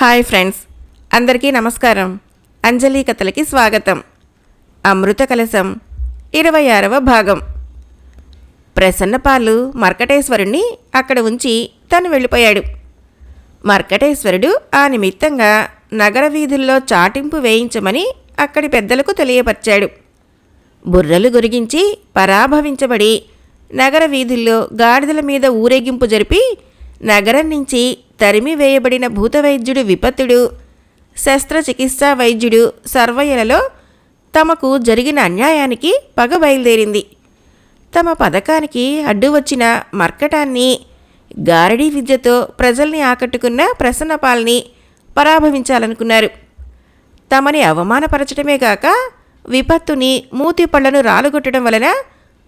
Hi friends అందరికీ నమస్కారం. అంజలి కథలకి స్వాగతం. అమృత కలశం ఇరవై ఆరవ భాగం. ప్రసన్నపాలు మర్కటేశ్వరుణ్ణి అక్కడ ఉంచి తను వెళ్ళిపోయాడు. మర్కటేశ్వరుడు ఆ నిమిత్తంగా నగర వీధుల్లో చాటింపు వేయించమని అక్కడి పెద్దలకు తెలియపరిచాడు. బుర్రలు గురిగించి పరాభవించబడి నగర వీధుల్లో గాడిదల మీద ఊరేగింపు జరిపి నగరం నుంచి తరిమి వేయబడిన భూతవైద్యుడు విపత్తుడు శస్త్రచికిత్సా వైద్యుడు సర్వయ్యలలో తమకు జరిగిన అన్యాయానికి పగ బయలుదేరింది. తమ పథకానికి అడ్డు వచ్చిన మర్కటాన్ని గారడీ విద్యతో ప్రజల్ని ఆకట్టుకున్న ప్రసన్నపాల్ని పరాభవించాలనుకున్నారు. తమని అవమానపరచడమే కాక విపత్తుని మూతి పళ్ళను రాలుగొట్టడం వలన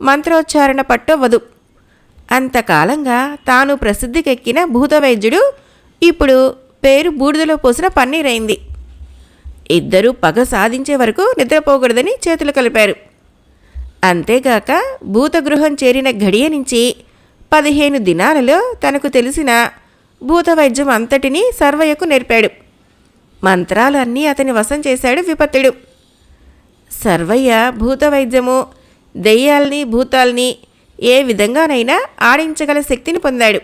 మంత్రోచ్చారణ పట్టవదు. అంతకాలంగా తాను ప్రసిద్ధికెక్కిన భూతవైద్యుడు ఇప్పుడు పేరు బూడిదలో పోసిన పన్నీరైంది. ఇద్దరూ పగ సాధించే వరకు నిద్రపోకూడదని చేతులు కలిపారు. అంతేగాక భూతగృహం చేరిన గడియ నుంచి పదిహేను దినాలలో తనకు తెలిసిన భూతవైద్యం అంతటినీ సర్వయ్యకు నేర్పాడు. మంత్రాలు అన్నీ అతని వశం చేశాడు విపత్తుడు. సర్వయ్య భూతవైద్యము దెయ్యాల్ని భూతాల్ని ఏ విధంగానైనా ఆడించగల శక్తిని పొందాడు.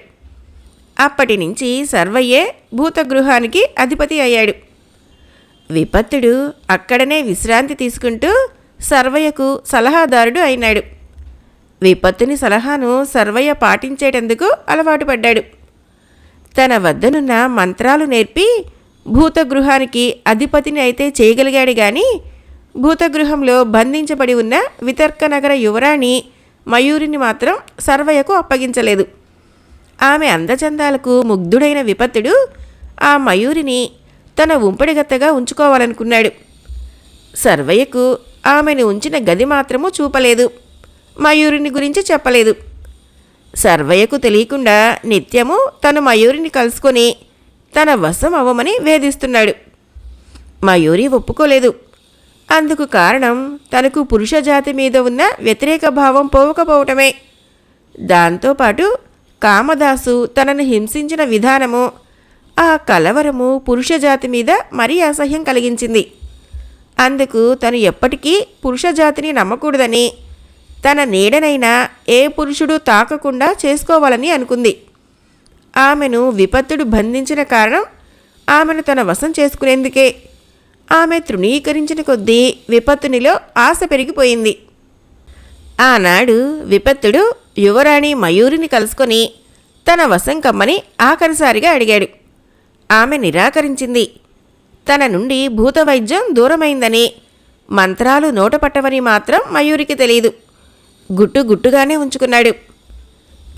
అప్పటి నుంచి సర్వయ్యే భూతగృహానికి అధిపతి అయ్యాడు. విపత్తుడు అక్కడనే విశ్రాంతి తీసుకుంటూ సర్వయ్యకు సలహాదారుడు అయినాడు. విపత్తుని సలహాను సర్వయ్య పాటించేటందుకు అలవాటు పడ్డాడు. తన వద్దనున్న మంత్రాలు నేర్పి భూతగృహానికి అధిపతిని అయితే చేయగలిగాడు గాని భూతగృహంలో బంధించబడి ఉన్న వితర్కనగర యువరాణి మయూరిని మాత్రం సర్వయ్యకు అప్పగించలేదు. ఆమె అందచందాలకు ముగ్ధుడైన విపత్తుడు ఆ మయూరిని తన ఉంపడిగత్తగా ఉంచుకోవాలనుకున్నాడు. సర్వయ్యకు ఆమెను ఉంచిన గది మాత్రము చూపలేదు. మయూరిని గురించి చెప్పలేదు. సర్వయ్యకు తెలియకుండా నిత్యము తను మయూరిని కలుసుకొని తన వశం అవ్వమని వేధిస్తున్నాడు. మయూరి ఒప్పుకోలేదు. అందుకు కారణం తనకు పురుష జాతి మీద ఉన్న వ్యతిరేక భావం పోవకపోవటమే. దాంతోపాటు కామదాసు తనను హింసించిన విధానము ఆ కలవరము పురుష జాతి మీద మరీ అసహ్యం కలిగించింది. అందుకు తను ఎప్పటికీ పురుష జాతిని నమ్మకూడదని తన నీడనైనా ఏ పురుషుడు తాకకుండా చేసుకోవాలని అనుకుంది. ఆమెను విపత్తుడు బంధించిన కారణం ఆమెను తన వశం చేసుకునేందుకే. ఆమె తృణీకరించిన కొద్దీ విపత్తునిలో ఆశ పెరిగిపోయింది. ఆనాడు విపత్తుడు యువరాణి మయూరిని కలుసుకొని తన వశం కమ్మని ఆఖరిసారిగా అడిగాడు. ఆమె నిరాకరించింది. తన నుండి భూతవైద్యం దూరమైందని మంత్రాలు నోట పట్టవని మాత్రం మయూరికి తెలియదు గుట్టు గుట్టుగానే ఉంచుకున్నాడు.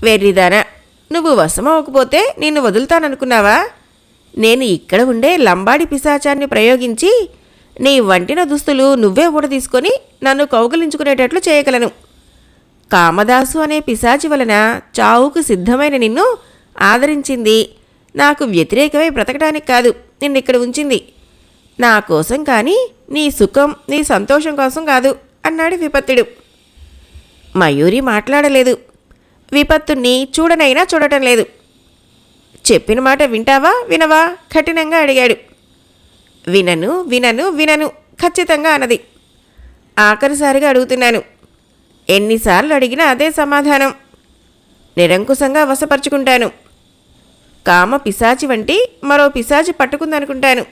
వెర్రిదానా నువ్వు వశమవ్వకపోతే నిన్ను వదులుతాననుకున్నావా? నేను ఇక్కడ ఉండే లంబాడి పిశాచాన్ని ప్రయోగించి నీ వంటిన దుస్తులు నువ్వే ఊడదీసుకొని నన్ను కౌగిలించుకునేటట్లు చేయగలను. కామదాసు అనే పిశాచి వలన చావుకు సిద్ధమైన నిన్ను ఆదరించింది. నాకు వ్యతిరేకమై బ్రతకడానికి కాదు నిన్నిక్కడ ఉంచింది. నా కోసం కానీ నీ సుఖం నీ సంతోషం కోసం కాదు అన్నాడు విపత్తుడు. మయూరి మాట్లాడలేదు. విపత్తుణ్ణి చూడనైనా చూడటం లేదు. చెప్పిన మాట వింటావా? వినవా? కఠినంగా అడిగాడు. వినను వినను వినను. ఖచ్చితంగా అన్నది. ఆఖరిసారిగా అడుగుతున్నాను. ఎన్నిసార్లు అడిగినా అదే సమాధానం. నిరంకుశంగా వశపరుచుకుంటాను. కామ పిశాచి వంటి మరో పిశాచి పట్టుకుందనుకుంటాను.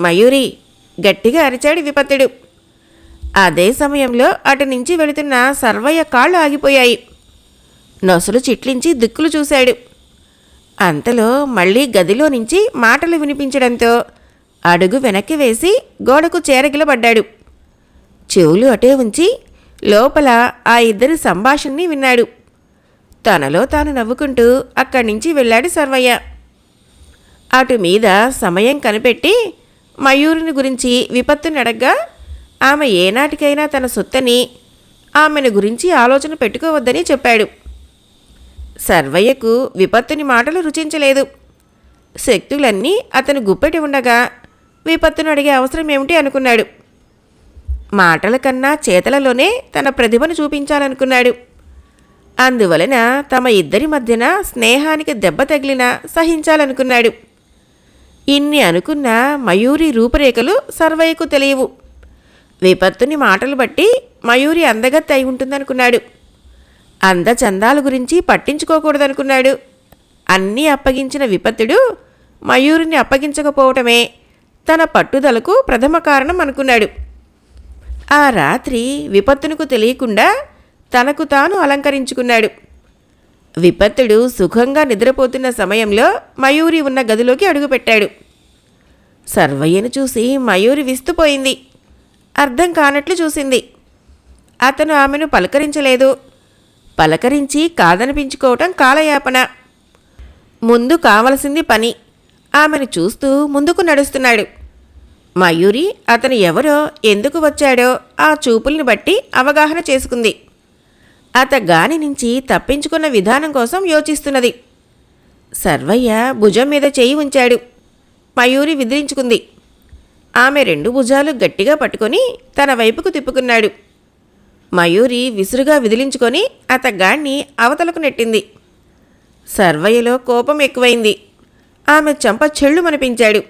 మయూరి గట్టిగా అరిచాడు విపత్తుడు. అదే సమయంలో అటు నుంచి వెళుతున్న సర్వయ్య కాళ్ళు ఆగిపోయాయి. నొసలు చిట్లించి దిక్కులు చూశాడు. అంతలో మళ్ళీ గదిలో నుంచి మాటలు వినిపించడంతో అడుగు వెనక్కి వేసి గోడకు చేరగిలబడ్డాడు. చెవులు అటే ఉంచి లోపల ఆ ఇద్దరి సంభాషణని విన్నాడు. తనలో తాను నవ్వుకుంటూ అక్కడి నుంచి వెళ్ళాడు సర్వయ్య. అటు మీద సమయం కనిపెట్టి మయూరుని గురించి విపత్తుని అడగ్గా ఆమె ఏనాటికైనా తన సొత్తని ఆమెను గురించి ఆలోచన పెట్టుకోవద్దని చెప్పాడు. సర్వయ్యకు విపత్తుని మాటలు రుచించలేదు. శక్తులన్నీ అతను గుప్పెటి ఉండగా విపత్తును అడిగే అవసరం ఏమిటి అనుకున్నాడు. మాటల కన్నా చేతలలోనే తన ప్రతిభను చూపించాలనుకున్నాడు. అందువలన తమ ఇద్దరి మధ్యన స్నేహానికి దెబ్బ తగిలినా సహించాలనుకున్నాడు. ఇన్ని అనుకున్న మయూరి రూపురేఖలు సర్వయ్యకు తెలియవు. విపత్తుని మాటలు బట్టి మయూరి అందగత్తి అయి ఉంటుందనుకున్నాడు. అందచందాల గురించి పట్టించుకోకూడదనుకున్నాడు. అన్నీ అప్పగించిన విపత్తుడు మయూరిని అప్పగించకపోవటమే తన పట్టుదలకు ప్రథమ కారణం అనుకున్నాడు. ఆ రాత్రి విపత్తునకు తెలియకుండా తనకు తాను అలంకరించుకున్నాడు. విపత్తుడు సుఖంగా నిద్రపోతున్న సమయంలో మయూరి ఉన్న గదిలోకి అడుగుపెట్టాడు. సర్వయ్యను చూసి మయూరి విస్తుపోయింది. అర్థం కానట్లు చూసింది. అతను ఆమెను పలకరించలేదు. పలకరించి కాదనిపించుకోవటం కాలయాపన. ముందు కావలసింది పని. ఆమెను చూస్తూ ముందుకు నడుస్తున్నాడు. మయూరి అతను ఎవరో ఎందుకు వచ్చాడో ఆ చూపుల్ని బట్టి అవగాహన చేసుకుంది. అత గాని నుంచి తప్పించుకున్న విధానం కోసం యోచిస్తున్నది. సర్వయ్య భుజం మీద చేయి ఉంచాడు. మయూరి విదిలించుకుంది. ఆమె రెండు భుజాలు గట్టిగా పట్టుకొని తన వైపుకు తిప్పుకున్నాడు. మయూరి విసురుగా విదిలించుకొని అతగాణ్ణి అవతలకు నెట్టింది. సర్వయ్యలో కోపం ఎక్కువైంది. ఆమె చెంప చెళ్ళు మనిపించాడు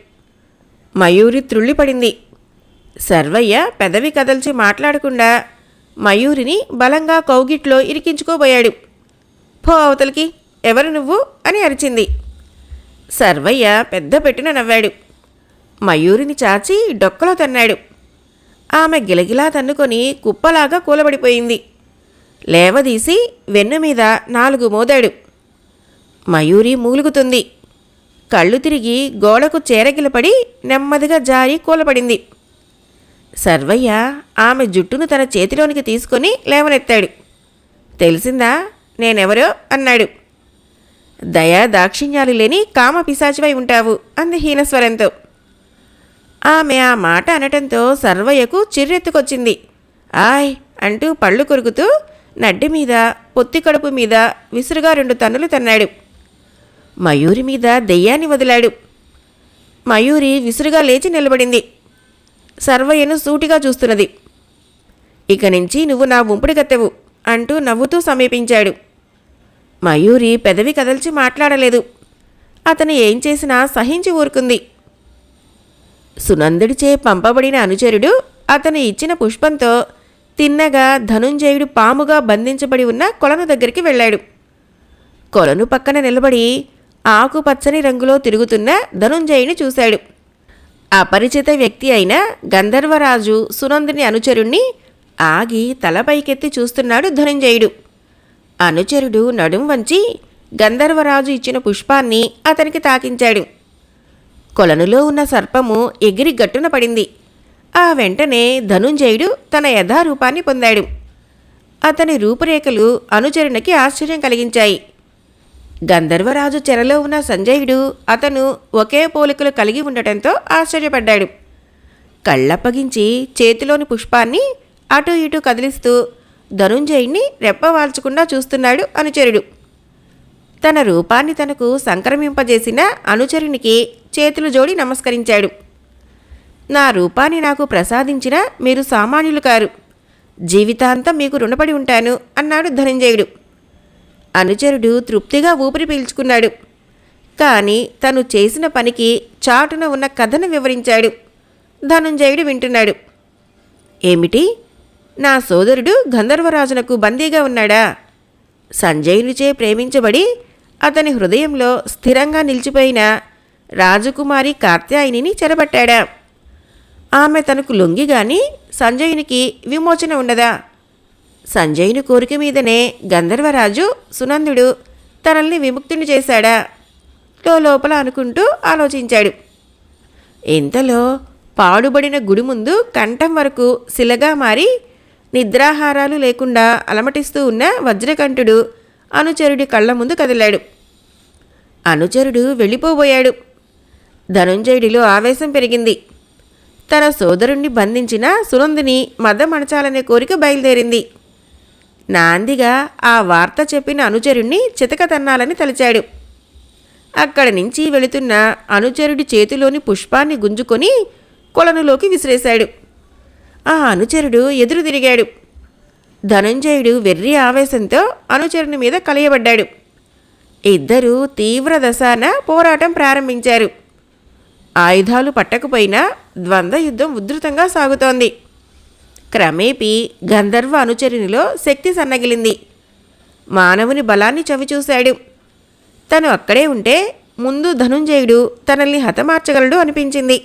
మయూరి త్రుళ్ళిపడింది. సర్వయ్య పెదవి కదల్చి మాట్లాడకుండా మయూరిని బలంగా కౌగిట్లో ఇరికించుకోబోయాడు. పో అవతలికి ఎవరు నువ్వు? అని అరిచింది. సర్వయ్య పెద్ద పెట్టిన నవ్వాడు. మయూరిని చాచి డొక్కలో తన్నాడు. ఆమె గిలగిలా తన్నుకొని కుప్పలాగా కూలబడిపోయింది. లేవదీసి వెన్ను మీద నాలుగు మోదాడు. మయూరి మూలుగుతుంది. కళ్ళు తిరిగి గోడకు చేరగిలపడి నెమ్మదిగా జారి కూలపడింది సర్వయ్య ఆమె జుట్టును తన చేతిలోనికి తీసుకొని లేవనెత్తాడు. తెలిసిందా? నేనెవరో? అన్నాడు. దయా దాక్షిణ్యాలు లేని కామ పిశాచివై ఉంటావు అంది హీనస్వరంతో. ఆమె ఆ మాట అనటంతో సర్వయ్యకు చిర్రెత్తుకొచ్చింది. ఆయ్ అంటూ పళ్ళు కొరుకుతూ నడ్డి మీద పొత్తి కడుపు మీద విసురుగా రెండు తన్నులు తన్నాడు. మయూరి మీద దెయ్యాన్ని వదిలాడు. మయూరి విసురుగా లేచి నిలబడింది. సర్వయ్యను సూటిగా చూస్తున్నది. ఇక నుంచి నువ్వు నా ఉంపుడు గత్తెవు అంటూ నవ్వుతూ సమీపించాడు. మయూరి పెదవి కదల్చి మాట్లాడలేదు. అతను ఏం చేసినా సహించి ఊరుకుంది. సునందుడిచే పంపబడిన అనుచరుడు అతను ఇచ్చిన పుష్పంతో తిన్నగా ధనుంజయుడు పాముగా బంధించబడి ఉన్న కొలను దగ్గరికి వెళ్ళాడు. కొలను పక్కన నిలబడి ఆకుపచ్చని రంగులో తిరుగుతున్న ధనుంజయుని చూశాడు. అపరిచిత వ్యక్తి అయిన గంధర్వరాజు సునందుని అనుచరుణ్ణి ఆగి తల పైకెత్తి చూస్తున్నాడు ధనుంజయుడు. అనుచరుడు నడుం వంచి గంధర్వరాజు ఇచ్చిన పుష్పాన్ని అతనికి తాకించాడు. కొలనులో ఉన్న సర్పము ఎగిరి గట్టున పడింది. ఆ వెంటనే ధనుంజయుడు తన యథారూపాన్ని పొందాడు. అతని రూపురేఖలు అనుచరునికి ఆశ్చర్యం కలిగించాయి. గంధర్వరాజు చెరలో ఉన్న సంజయుడు అతను ఒకే పోలికలు కలిగి ఉండటంతో ఆశ్చర్యపడ్డాడు. కళ్ళప్పగించి చేతిలోని పుష్పాన్ని అటు ఇటు కదిలిస్తూ ధనుంజయుణ్ణి రెప్పవాల్చకుండా చూస్తున్నాడు అనుచరుడు. తన రూపాన్ని తనకు సంక్రమింపజేసిన అనుచరునికి చేతులు జోడి నమస్కరించాడు. నా రూపాన్ని నాకు ప్రసాదించిన మీరు సామాన్యులు కారు. జీవితాంతం మీకు రుణపడి ఉంటాను అన్నాడు ధనంజయుడు. అనుచరుడు తృప్తిగా ఊపిరి పీల్చుకున్నాడు. కానీ తను చేసిన పనికి చాటున ఉన్న కథను వివరించాడు. ధనుంజయుడు వింటున్నాడు. ఏమిటి? నా సోదరుడు గంధర్వరాజునకు బందీగా ఉన్నాడా? సంజయునిచే ప్రేమించబడి అతని హృదయంలో స్థిరంగా నిలిచిపోయిన రాజకుమారి కాత్యాయనిని చెరబట్టాడా? ఆమె తనకు లొంగి గాని సంజయునికి విమోచన ఉండదా సంజయుని కోరిక మీదనే గంధర్వరాజు సునందుడు తనల్ని విముక్తిని చేశాడా? లోపల అనుకుంటూ ఆలోచించాడు. ఇంతలో పాడుబడిన గుడి ముందు కంఠం వరకు శిలగా మారి నిద్రాహారాలు లేకుండా అలమటిస్తూ ఉన్న వజ్రకంఠుడు అనుచరుడి కళ్ళ ముందు కదిలాడు. అనుచరుడు వెళ్ళిపోబోయాడు. ధనుంజయుడిలో ఆవేశం పెరిగింది. తన సోదరుణ్ణి బంధించిన సునందిని మదమణచాలనే కోరిక బయలుదేరింది. నాందిగా ఆ వార్త చెప్పిన అనుచరుణ్ణి చితకతన్నాలని తలిచాడు. అక్కడి నుంచి వెళుతున్న అనుచరుడి చేతిలోని పుష్పాన్ని గుంజుకొని కొలనులోకి విసిరేశాడు. ఆ అనుచరుడు ఎదురు తిరిగాడు ధనంజయుడు వెర్రి ఆవేశంతో అనుచరుని మీద కలియబడ్డాడు. ఇద్దరూ తీవ్ర దశాన పోరాటం ప్రారంభించారు. ఆయుధాలు పట్టకపోయినా ద్వంద్వ యుద్ధం ఉధృతంగా సాగుతోంది. క్రమేపీ గంధర్వ అనుచరునిలో శక్తి సన్నగిలింది. మానవుని బలాన్ని చవిచూశాడు. తను అక్కడే ఉంటే ముందు ధనుంజయుడు తనల్ని హతమార్చగలడు అనిపించింది.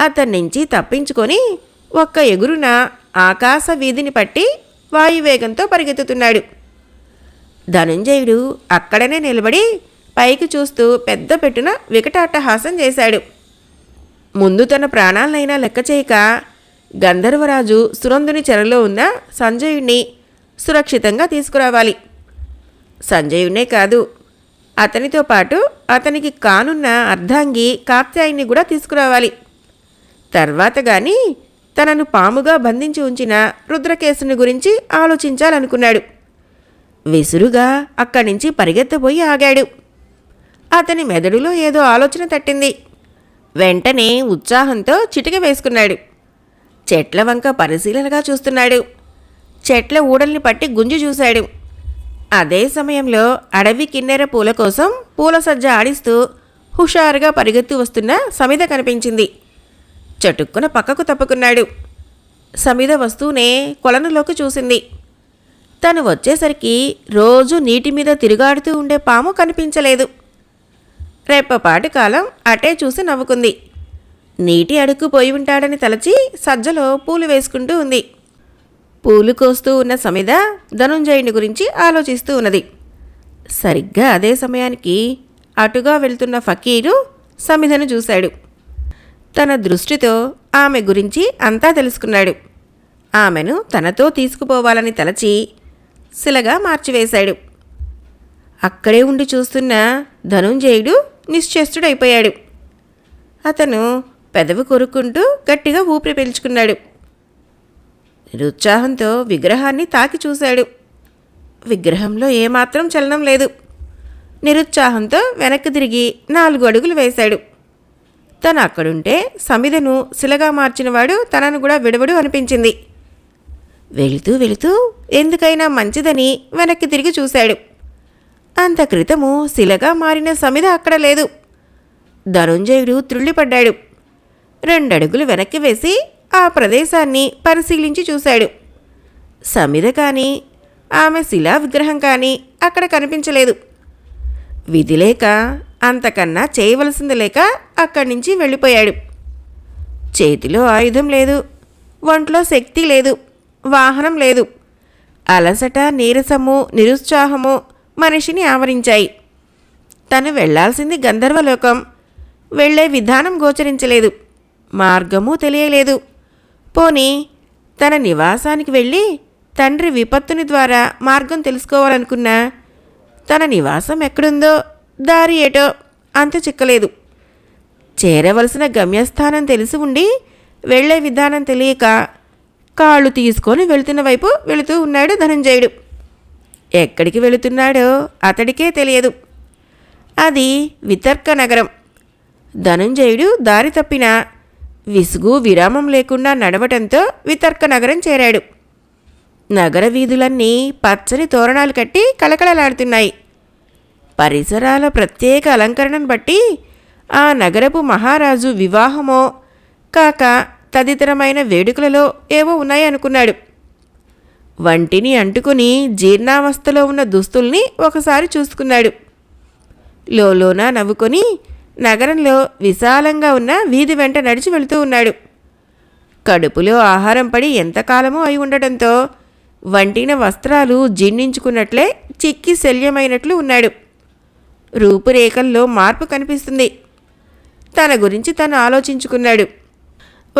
అతని నుంచి తప్పించుకొని ఒక్క ఎగురున ఆకాశ వీధిని పట్టి వాయువేగంతో పరిగెత్తుతున్నాడు. ధనుంజయుడు అక్కడనే నిలబడి పైకి చూస్తూ పెద్ద పెట్టున వికటాట్టహాసం చేశాడు. ముందు తన ప్రాణాలనైనా లెక్క చేయక గంధర్వరాజు సురంధుని చెరలో ఉన్న సంజయుణ్ణి సురక్షితంగా తీసుకురావాలి. సంజయుణ్ణే కాదు అతనితో పాటు అతనికి కానున్న అర్ధాంగి కాత్యాయిని కూడా తీసుకురావాలి. తర్వాత కానీ తనను పాముగా బంధించి ఉంచిన రుద్రకేశుని గురించి ఆలోచించాలనుకున్నాడు. విసురుగా అక్కడి నుంచి పరిగెత్తబోయి ఆగాడు. అతని మెదడులో ఏదో ఆలోచన తట్టింది. వెంటనే ఉత్సాహంతో చిటిక వేసుకున్నాడు. చెట్ల వంక పరిశీలనగా చూస్తున్నాడు. చెట్ల ఊడల్ని పట్టి గుంజు చూశాడు. అదే సమయంలో అడవి కిన్నెర పూల కోసం పూల సజ్జ ఆడిస్తూ హుషారుగా పరిగెత్తి వస్తున్న సమిత కనిపించింది. చటుక్కున పక్కకు తప్పుకున్నాడు. సమీద వస్తూనే కొలనులోకి చూసింది. తను వచ్చేసరికి రోజు నీటి మీద తిరుగాడుతూ ఉండే పాము కనిపించలేదు. రేపపాటి కాలం అటే చూసి నవ్వుకుంది. నీటి అడుక్కు పోయి ఉంటాడని తలచి సజ్జలో పూలు వేసుకుంటూ ఉంది. పూలు కోస్తూ ఉన్న సమిద ధనుంజయుని గురించి ఆలోచిస్తూ ఉన్నది. సరిగ్గా అదే సమయానికి అటుగా వెళ్తున్న ఫకీరు సమిధను చూశాడు. తన దృష్టితో ఆమె గురించి అంతా తెలుసుకున్నాడు. ఆమెను తనతో తీసుకుపోవాలని తలచి శిలగా మార్చివేశాడు. అక్కడే ఉండి చూస్తున్న ధనుంజయుడు నిశ్చేష్టుడైపోయాడు. అతను పెదవి కొరుక్కుంటూ గట్టిగా ఊపిరి పీల్చుకున్నాడు. నిరుత్సాహంతో విగ్రహాన్ని తాకి చూశాడు. విగ్రహంలో ఏమాత్రం చలనం లేదు. నిరుత్సాహంతో వెనక్కి తిరిగి నాలుగు అడుగులు వేశాడు. తను అక్కడుంటే సమిధను శిలగా మార్చినవాడు తనను కూడా విడవడు అనిపించింది. వెళుతూ వెళుతూ ఎందుకైనా మంచిదని వెనక్కి తిరిగి చూశాడు. అంత క్రితము శిలగా మారిన సమిధ అక్కడ లేదు. ధనుంజయుడు త్రుళ్ళిపడ్డాడు. రెండడుగులు వెనక్కి వేసి ఆ ప్రదేశాన్ని పరిశీలించి చూశాడు. సమిధ కానీ ఆమె శిలా విగ్రహం కానీ అక్కడ కనిపించలేదు. విధిలేక అంతకన్నా చేయవలసింది లేక అక్కడి నుంచి వెళ్ళిపోయాడు. చేతిలో ఆయుధం లేదు ఒంట్లో శక్తి లేదు వాహనం లేదు. అలసట నీరసము నిరుత్సాహము మనిషిని ఆవరించాయి. తను వెళ్ళాల్సింది గంధర్వలోకం. వెళ్ళే విధానం గోచరించలేదు మార్గము తెలియలేదు. పోనీ తన నివాసానికి వెళ్ళి తండ్రి విపత్తుని ద్వారా మార్గం తెలుసుకోవాలనుకున్నా తన నివాసం ఎక్కడుందో దారి ఏటో అంత చిక్కలేదు. చేరవలసిన గమ్యస్థానం తెలిసి ఉండి వెళ్ళే విధానం తెలియక కాళ్ళు తీసుకొని వెళుతున్న వైపు వెళుతూ ఉన్నాడు ధనంజయుడు. ఎక్కడికి వెళుతున్నాడో అతడికే తెలియదు. అది వితర్క నగరం. ధనుంజయుడు దారి తప్పిన విసుగు విరామం లేకుండా నడవటంతో వితర్క నగరం చేరాడు. నగర వీధులన్నీ పచ్చని తోరణాలు కట్టి కలకలలాడుతున్నాయి పరిసరాల ప్రత్యేక అలంకరణను బట్టి ఆ నగరపు మహారాజు వివాహమో కాక తదితరమైన వేడుకలలో ఏవో ఉన్నాయనుకున్నాడు. వంటిని అంటుకుని జీర్ణావస్థలో ఉన్న దుస్తుల్ని ఒకసారి చూసుకున్నాడు. లోలోన నవ్వుకొని నగరంలో విశాలంగా ఉన్న వీధి వెంట నడిచి వెళుతూ ఉన్నాడు. కడుపులో ఆహారం పడి ఎంతకాలమో అయి ఉండటంతో వంటిన వస్త్రాలు జీర్ణించుకున్నట్లే చిక్కి శల్యమైనట్లు ఉన్నాడు. రూపురేఖల్లో మార్పు కనిపిస్తుంది. తన గురించి తను ఆలోచించుకున్నాడు.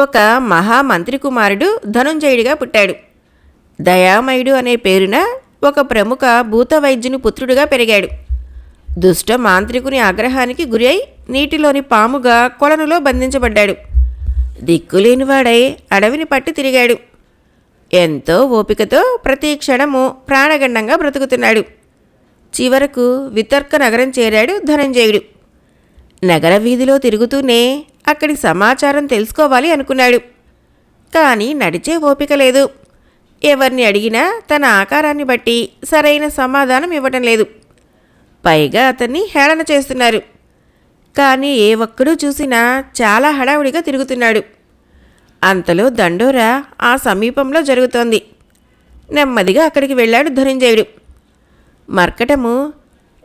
ఒక మహామంత్రి కుమారుడు ధనుంజయుడిగా పుట్టాడు. దయామయుడు అనే పేరున ఒక ప్రముఖ భూత వైద్యుని పెరిగాడు. దుష్ట మాంత్రికుని ఆగ్రహానికి గురి అయి నీటిలోని పాముగా కొలనులో బంధించబడ్డాడు. దిక్కులేనివాడై అడవిని పట్టి తిరిగాడు. ఎంతో ఓపికతో ప్రతి క్షణము ప్రాణగండంగా బ్రతుకుతున్నాడు. చివరకు వితర్క నగరం చేరాడు ధనంజయుడు. నగర వీధిలో తిరుగుతూనే అక్కడి సమాచారం తెలుసుకోవాలి అనుకున్నాడు. కానీ నడిచే ఓపిక లేదు. ఎవరిని అడిగినా తన ఆకారాన్ని బట్టి సరైన సమాధానం ఇవ్వటం లేదు. పైగా అతన్ని హేళన చేస్తున్నారు. కానీ ఏ ఒక్కడూ చూసినా చాలా హడావుడిగా తిరుగుతున్నాడు. అంతలో దండోరా ఆ సమీపంలో జరుగుతోంది. నెమ్మదిగా అక్కడికి వెళ్ళాడు ధనంజయుడు. మర్కటము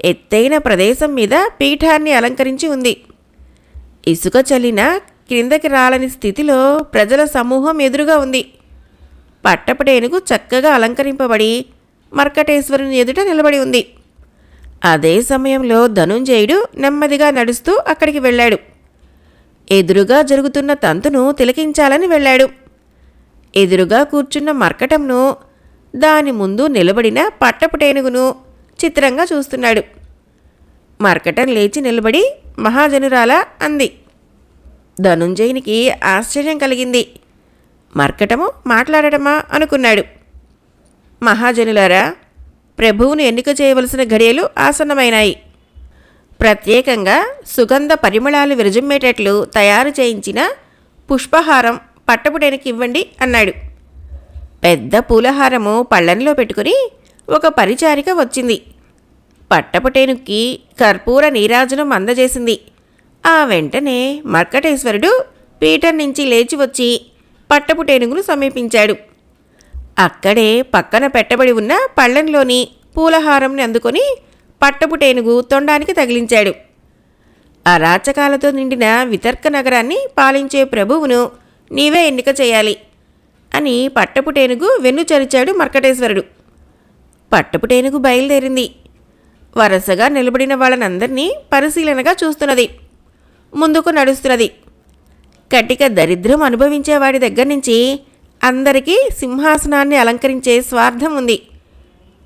ఎత్తైన ప్రదేశం మీద పీఠాన్ని అలంకరించి ఉంది. ఇసుక చల్లిన క్రిందకి రాలని స్థితిలో ప్రజల సమూహం ఎదురుగా ఉంది. పట్టపటేనుగు చక్కగా అలంకరింపబడి మర్కటేశ్వరుని ఎదుట నిలబడి ఉంది. అదే సమయంలో ధనుంజయుడు నెమ్మదిగా నడుస్తూ అక్కడికి వెళ్ళాడు. ఎదురుగా జరుగుతున్న తంతును తిలకించాలని వెళ్ళాడు. ఎదురుగా కూర్చున్న మర్కటంను దాని ముందు నిలబడిన పట్టపుటేనుగును చిత్రంగా చూస్తున్నాడు. మర్కటం లేచి నిలబడి మహాజనురాల అంది. ధనుంజయునికి ఆశ్చర్యం కలిగింది. మర్కటము మాట్లాడటమా అనుకున్నాడు. మహాజనులారా ప్రభువును ఎన్నిక చేయవలసిన ఘడియలు ఆసన్నమైనాయి. ప్రత్యేకంగా సుగంధ పరిమళాలు విరజిమ్మేటట్లు తయారు చేయించిన పుష్పహారం పట్టపుడేనికి ఇవ్వండి అన్నాడు. పెద్ద పూలహారము పళ్ళెంలో పెట్టుకుని ఒక పరిచారిక వచ్చింది. పట్టపుటేనుక్కి కర్పూర నీరాజనం అందజేసింది. ఆ వెంటనే మర్కటేశ్వరుడు పీఠం నుంచి లేచి వచ్చి పట్టపుటేనుగును సమీపించాడు. అక్కడే పక్కన పెట్టబడి ఉన్న పళ్ళెంలోని పూలహారంని అందుకొని పట్టపుటేనుగు తొండానికి తగిలించాడు. అరాచకాలతో నిండిన వితర్క నగరాన్ని పాలించే ప్రభువును నీవే ఎన్నిక చేయాలి అని పట్టపుటేనుగు వెన్నుచరిచాడు మర్కటేశ్వరుడు. పట్టపుటేనుకు బయలుదేరింది. వరుసగా నిలబడిన వాళ్ళనందరినీ పరిశీలనగా చూస్తున్నది. ముందుకు నడుస్తున్నది. కటిక దరిద్రం అనుభవించేవాడి దగ్గర నుంచి అందరికీ సింహాసనాన్ని అలంకరించే స్వార్థం ఉంది.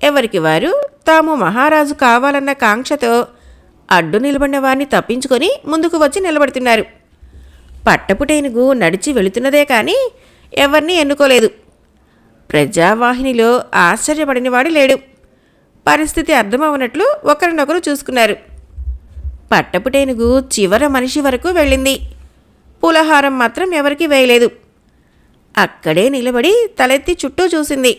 ఎవరికి వారు తాము మహారాజు కావాలన్న కాంక్షతో అడ్డు నిలబడిన వారిని తప్పించుకొని ముందుకు వచ్చి నిలబడుతున్నారు. పట్టపుటేనుగు నడిచి వెళుతున్నదే కానీ ఎవరిని ఎన్నుకోలేదు. ప్రజావాహినిలో ఆశ్చర్యపడినవాడు లేడు. పరిస్థితి అర్థమవునట్లు ఒకరినొకరు చూసుకున్నారు. పట్టపుటేనుగు చివర మనిషి వరకు వెళ్ళింది. పులహారం మాత్రం ఎవరికీ వేయలేదు. అక్కడే నిలబడి తలెత్తి చుట్టూ చూసింది.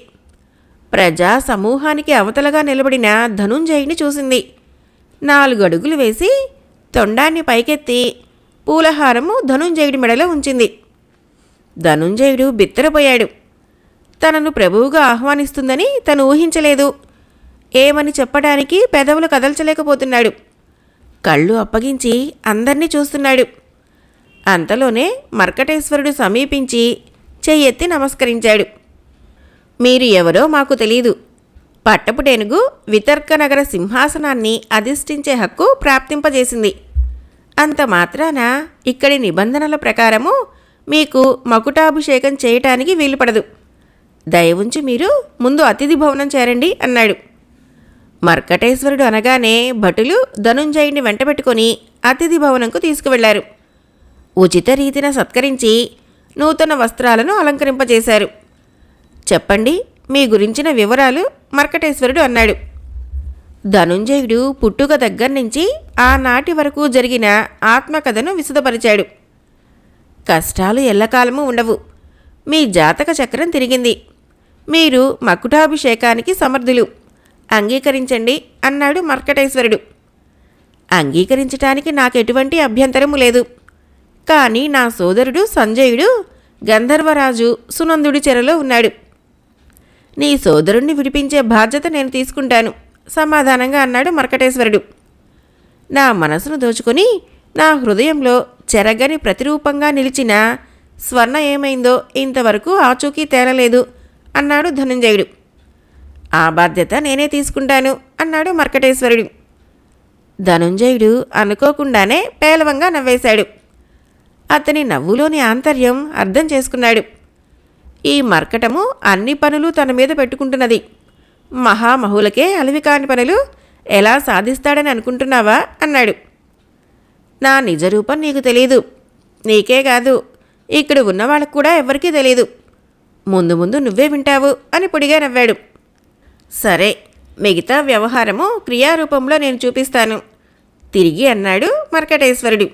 ప్రజా సమూహానికి అవతలగా నిలబడిన ధనుంజయుని చూసింది. నాలుగు అడుగులు వేసి తొండాన్ని పైకెత్తి పూలహారము ధనుంజయుడి మెడలో ఉంచింది. ధనుంజయుడు బిత్తరపోయాడు. తనను ప్రభువుగా ఆహ్వానిస్తుందని తను ఊహించలేదు. ఏమని చెప్పడానికి పెదవులు కదల్చలేకపోతున్నాడు. కళ్ళు అప్పగించి అందర్నీ చూస్తున్నాడు. అంతలోనే మర్కటేశ్వరుడు సమీపించి చెయ్యెత్తి నమస్కరించాడు. మీరు ఎవరో మాకు తెలీదు. పట్టపుటేనుగు వితర్క నగర సింహాసనాన్ని అధిష్ఠించే హక్కు ప్రాప్తింపజేసింది. అంత మాత్రాన ఇక్కడి నిబంధనల ప్రకారము మీకు మకుటాభిషేకం చేయటానికి వీలుపడదు. దయవుంచి మీరు ముందు అతిథి భవనం చేరండి అన్నాడు. మర్కటేశ్వరుడు అనగానే భటులు ధనుంజయుడిని వెంటబెట్టుకొని అతిథి భవనంకు తీసుకువెళ్ళారు. ఉచిత రీతిన సత్కరించి నూతన వస్త్రాలను అలంకరింపజేశారు. చెప్పండి మీ గురించిన వివరాలు మర్కటేశ్వరుడు అన్నాడు. ధనుంజయుడు పుట్టుక దగ్గర నుంచి ఆనాటి వరకు జరిగిన ఆత్మకథను విశదపరిచాడు కష్టాలు ఎల్లకాలము ఉండవు. మీ జాతక చక్రం తిరిగింది. మీరు మకుటాభిషేకానికి సమర్థులు. అంగీకరించండి అన్నాడు మర్కటేశ్వరుడు. అంగీకరించటానికి నాకెటువంటి అభ్యంతరము లేదు. కానీ నా సోదరుడు సంజయుడు గంధర్వరాజు సునందుడి చెరలో ఉన్నాడు. నీ సోదరుణ్ణి విడిపించే బాధ్యత నేను తీసుకుంటాను సమాధానంగా అన్నాడు మర్కటేశ్వరుడు. నా మనసును దోచుకొని నా హృదయంలో చెరగని ప్రతిరూపంగా నిలిచిన స్వర్ణ ఏమైందో ఇంతవరకు ఆచూకీ తేలలేదు అన్నాడు ధనుంజయుడు. ఆ బాధ్యత నేనే తీసుకుంటాను అన్నాడు మర్కటేశ్వరుడు. ధనుంజయుడు అనుకోకుండానే పేలవంగా నవ్వేశాడు. అతని నవ్వులోని ఆంతర్యం అర్థం చేసుకున్నాడు. ఈ మర్కటము అన్ని పనులు తన మీద పెట్టుకుంటున్నది. మహామహులకే అలివి కాని పనులు ఎలా సాధిస్తాడని అనుకుంటున్నావా? అన్నాడు. నా నిజరూపం నీకు తెలియదు నీకే కాదు. ఇక్కడ ఉన్న వాళ్ళకు కూడా ఎవరికీ తెలియదు ముందు ముందు నువ్వే వింటావు అని పొడిగా నవ్వాడు. సరే మిగతా వ్యవహారము క్రియారూపంలో నేను చూపిస్తాను. తిరిగి అన్నాడు మర్కటేశ్వరుడు.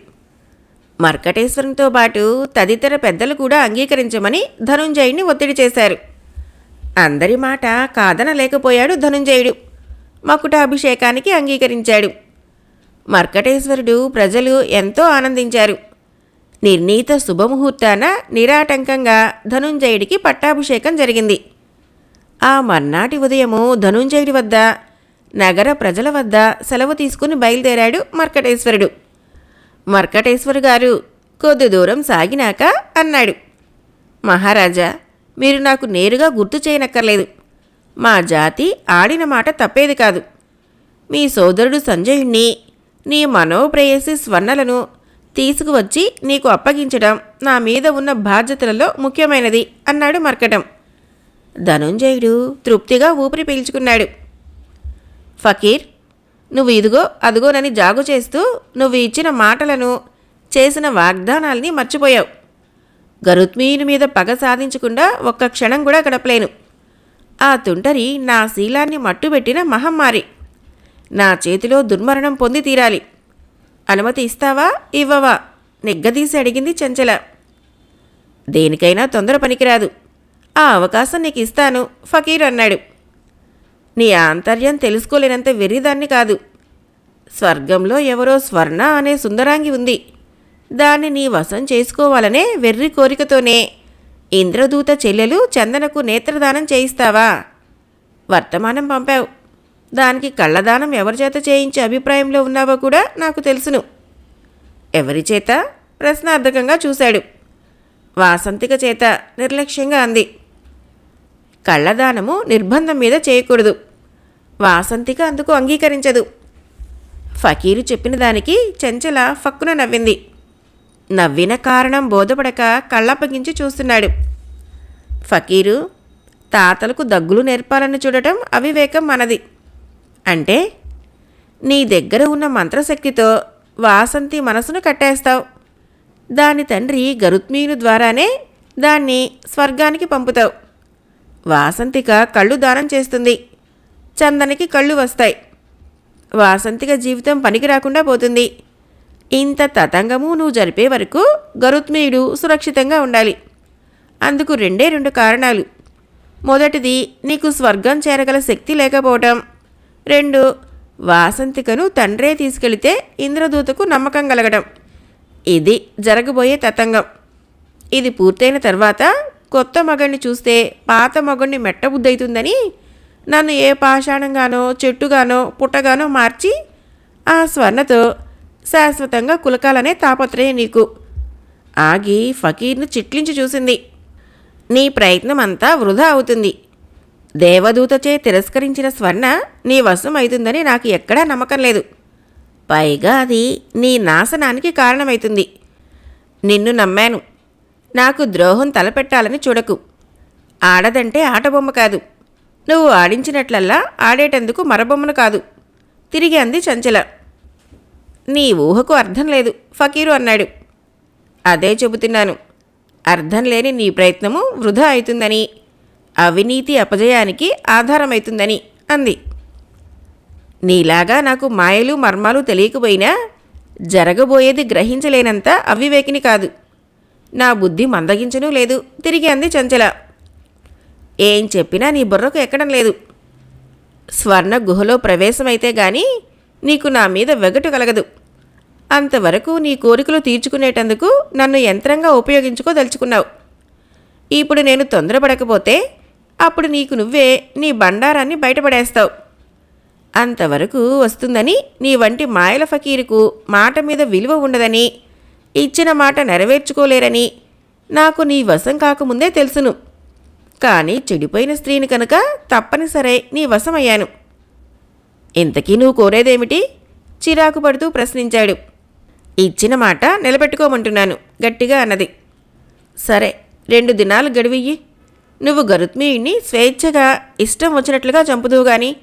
మర్కటేశ్వరునితో పాటు తదితర పెద్దలు కూడా అంగీకరించమని ధనుంజయుడిని ఒత్తిడి చేశారు. అందరి మాట కాదనలేకపోయాడు ధనుంజయుడు. మకుటాభిషేకానికి అంగీకరించాడు. మర్కటేశ్వరుడు ప్రజలు ఎంతో ఆనందించారు. నిర్ణీత శుభముహూర్తాన నిరాటంకంగా ధనుంజయుడికి పట్టాభిషేకం జరిగింది. ఆ మర్నాటి ఉదయము ధనుంజయుడి వద్ద నగర ప్రజల వద్ద సెలవు తీసుకుని బయలుదేరాడు మర్కటేశ్వరుడు. మర్కటేశ్వరు గారు కొద్ది దూరం సాగినాక అన్నాడు. మహారాజా మీరు నాకు నేరుగా గుర్తు చేయనక్కర్లేదు. మా జాతి ఆడిన మాట తప్పేది కాదు. మీ సోదరుడు సంజయుణ్ణి నీ మనోప్రేయసి స్వర్ణలను తీసుకువచ్చి నీకు అప్పగించడం నా మీద ఉన్న బాధ్యతలలో ముఖ్యమైనది అన్నాడు మర్కటం. ధనుంజయుడు తృప్తిగా ఊపిరి పీల్చుకున్నాడు. ఫకీర్ నువ్వు ఇదిగో అదిగోనని జాగు చేస్తూ నువ్వు ఇచ్చిన మాటలను చేసిన వాగ్దానాల్ని మర్చిపోయావు. గరుత్మీయుని మీద పగ సాధించకుండా ఒక్క క్షణం కూడా గడపలేను. ఆ తుంటరి నా శీలాన్ని మట్టుబెట్టిన మహమ్మారి. నా చేతిలో దుర్మరణం పొంది తీరాలి. అనుమతి ఇస్తావా? ఇవ్వవా? నిగ్గదీసి అడిగింది చంచల. దేనికైనా తొందర పనికిరాదు. ఆ అవకాశం నీకు ఇస్తాను ఫకీర్ అన్నాడు. నీ ఆంతర్యం తెలుసుకోలేనంత వెర్రిదాన్ని కాదు. స్వర్గంలో ఎవరో స్వర్ణ అనే సుందరాంగి ఉంది. దాన్ని నీ వశం చేసుకోవాలనే వెర్రి కోరికతోనే. ఇంద్రదూత చెల్లెలు చందనకు నేత్రదానం చేయిస్తావా? వర్తమానం పంపావు. దానికి కళ్ళదానం ఎవరి చేత చేయించే అభిప్రాయంలో ఉన్నావో కూడా నాకు తెలుసును. ఎవరి చేత? ప్రశ్నార్థకంగా చూశాడు. వాసంతిక చేత నిర్లక్ష్యంగా అంది. కళ్ళదానము నిర్బంధం మీద చేయకూడదు. వాసంతిక అందుకు అంగీకరించదు. ఫకీరు చెప్పిన దానికి చెంచల ఫక్కున నవ్వింది. నవ్విన కారణం బోధపడక కళ్ళప్పగించి చూస్తున్నాడు. ఫకీరు తాతలకు దగ్గులు నేర్పాలని చూడటం అవివేకం మనది. అంటే నీ దగ్గర ఉన్న మంత్రశక్తితో వాసంతి మనసును కట్టేస్తావు. దాని తండ్రి గరుత్మీయుని ద్వారానే దాన్ని స్వర్గానికి పంపుతావు. వాసంతిక కళ్ళు దానం చేస్తుంది. చందనికి కళ్ళు వస్తాయి. వాసంతిక జీవితం పనికి రాకుండా పోతుంది. ఇంత తతంగము నువ్వు జరిపే వరకు గరుత్మీయుడు సురక్షితంగా ఉండాలి. అందుకు రెండే రెండు కారణాలు. మొదటిది నీకు స్వర్గం చేరగల శక్తి లేకపోవటం. రెండు వాసంతికను తండ్రే తీసుకెళితే ఇంద్రదూతకు నమ్మకం కలగడం ఇది జరగబోయే తతంగం. ఇది పూర్తయిన తర్వాత కొత్త మగణ్ణి చూస్తే పాత మగణ్ణి మెట్టబుద్దవుతుందని నన్ను ఏ పాషాణంగానో చెట్టుగానో పుట్టగానో మార్చి ఆ స్వర్ణతో శాశ్వతంగా కులకాలనే తాపత్రయం నీకు. ఆగి ఫకీర్ను చిట్లించి చూసింది. నీ ప్రయత్నం అంతా వృధా అవుతుంది. దేవదూతచే తిరస్కరించిన స్వర్ణ నీ వశం అవుతుందని నాకు ఎక్కడా నమ్మకం లేదు. పైగా అది నీ నాశనానికి కారణమవుతుంది నిన్ను నమ్మాను. నాకు ద్రోహం తలపెట్టాలని చూడకు. ఆడదంటే ఆటబొమ్మ కాదు. నువ్వు ఆడించినట్లల్లా ఆడేటందుకు మరబొమ్మను కాదు. తిరిగి అంది చంచల. నీ ఊహకు అర్థం లేదు ఫకీరు అన్నాడు. అదే చెబుతున్నాను. అర్థం లేని నీ ప్రయత్నము వృధా అవుతుందని అవినీతి అపజయానికి ఆధారమవుతుందని అంది. నీలాగా నాకు మాయలు మర్మాలు తెలియకపోయినా జరగబోయేది గ్రహించలేనంత అవివేకిని కాదు. నా బుద్ధి మందగించనూ లేదు తిరిగి అంది చంచల. ఏం చెప్పినా నీ బుర్రకు ఎక్కడం లేదు. స్వర్ణ గుహలో ప్రవేశమైతే గాని నీకు నా మీద వెగటు కలగదు. అంతవరకు నీ కోరికలు తీర్చుకునేటందుకు నన్ను యంత్రంగా ఉపయోగించుకోదలుచుకున్నావు. ఇప్పుడు నేను తొందరపడకపోతే అప్పుడు నీకు నువ్వే నీ బండారాన్ని బయటపడేస్తావు. అంతవరకు వస్తుందని నీ వంటి మాయల ఫకీరుకు మాట మీద విలువ ఉండదని ఇచ్చిన మాట నెరవేర్చుకోలేరని నాకు నీ వశం కాకముందే తెలుసును. కానీ చెడిపోయిన స్త్రీని కనుక తప్పనిసరే నీ వశమయ్యాను. ఇంతకీ నువ్వు కోరేదేమిటి? చిరాకు పడుతూ ప్రశ్నించాడు. ఇచ్చిన మాట నిలబెట్టుకోమంటున్నాను గట్టిగా అన్నది. సరే రెండు దినాలు గడివియ్యి. నువ్వు గరుత్మీయుణ్ణి స్వేచ్ఛగా ఇష్టం వచ్చినట్లుగా చంపుదువు గాని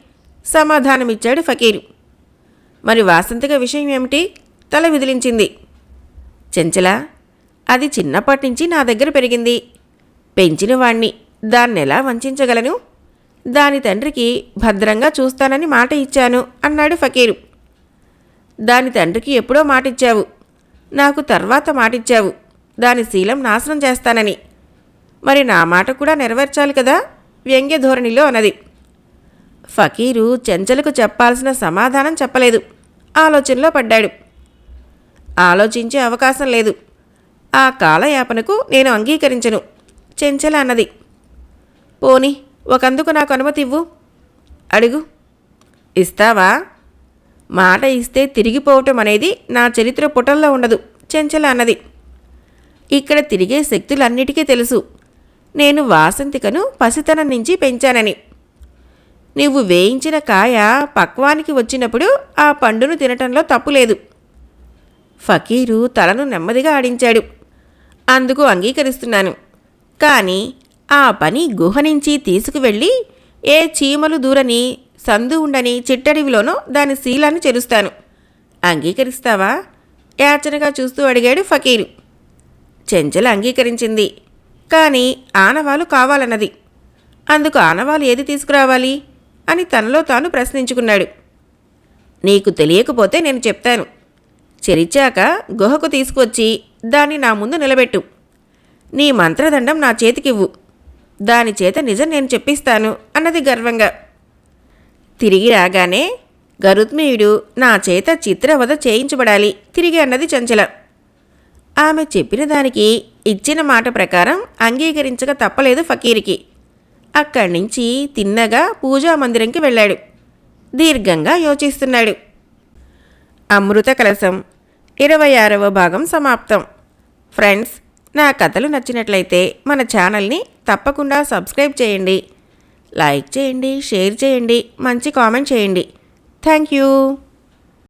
సమాధానమిచ్చాడు ఫకీరు. మరి వాసంతిక విషయం ఏమిటి? తల విదిలించింది. చెంచల అది చిన్నప్పటి నుంచి నా దగ్గర పెరిగింది. పెంచిన వాణ్ణి దాన్నెలా వంచగలను? దాని తండ్రికి భద్రంగా చూస్తానని మాట ఇచ్చాను అన్నాడు ఫకీరు. దాని తండ్రికి ఎప్పుడో మాటిచ్చావు. నాకు తర్వాత మాటిచ్చావు. దాని శీలం నాశనం చేస్తానని. మరి నా మాట కూడా నెరవేర్చాలి కదా? వ్యంగ్య ధోరణిలో అన్నది. ఫకీరు చెంచలకు చెప్పాల్సిన సమాధానం చెప్పలేదు. ఆలోచనలో పడ్డాడు. ఆలోచించే అవకాశం లేదు. ఆ కాలయాపనకు నేను అంగీకరించను చెంచల అన్నది. పోని ఒకందుకు నాకు అనుమతి ఇవ్వు. అడుగు. ఇస్తావా? మాట ఇస్తే తిరిగిపోవటం అనేది నా చరిత్ర పుటల్లో ఉండదు చెంచల అన్నది. ఇక్కడ తిరిగే శక్తులన్నిటికీ తెలుసు. నేను వాసంతికను పసితనం నుంచి పెంచానని. నువ్వు వేయించిన కాయ పక్వానికి వచ్చినప్పుడు ఆ పండును తినటంలో తప్పులేదు ఫకీరు తలను నెమ్మదిగా ఆడించాడు. అందుకు అంగీకరిస్తున్నాను. కానీ ఆ పని గుహ నుంచి తీసుకువెళ్ళి ఏ చీమలు దూరని సందు ఉండని చిట్టడివిలోనో దాని శీలాన్ని చెరుస్తాను. అంగీకరిస్తావా? యాచనగా చూస్తూ అడిగాడు ఫకీరు. చెంచల అంగీకరించింది. కానీ ఆనవాలు కావాలన్నది. అందుకు ఆనవాలు ఏది తీసుకురావాలి? అని తనలో తాను ప్రశ్నించుకున్నాడు. నీకు తెలియకపోతే నేను చెప్తాను. చెరిచాక గుహకు తీసుకొచ్చి దాన్ని నా ముందు నిలబెట్టు. నీ మంత్రదండం నా చేతికివ్వు. దాని చేత నిజం నేను చెప్పిస్తాను అన్నది గర్వంగా. తిరిగి రాగానే గరుత్మీయుడు నా చేత చిత్రవధ చేయించబడాలి తిరిగి అన్నది చంచల. ఆమె చెప్పిన దానికి ఇచ్చిన మాట ప్రకారం అంగీకరించక తప్పలేదు ఫకీర్కి. అక్కడి నుంచి తిన్నగా పూజా మందిరంకి వెళ్ళాడు. దీర్ఘంగా యోచిస్తున్నాడు. అమృత కలసం ఇరవై ఆరవ భాగం సమాప్తం. ఫ్రెండ్స్ నా కథలు నచ్చినట్లయితే మన ఛానల్ని తప్పకుండా సబ్స్క్రైబ్ చేయండి. లైక్ చేయండి షేర్ చేయండి మంచి కామెంట్ చేయండి. Thank you.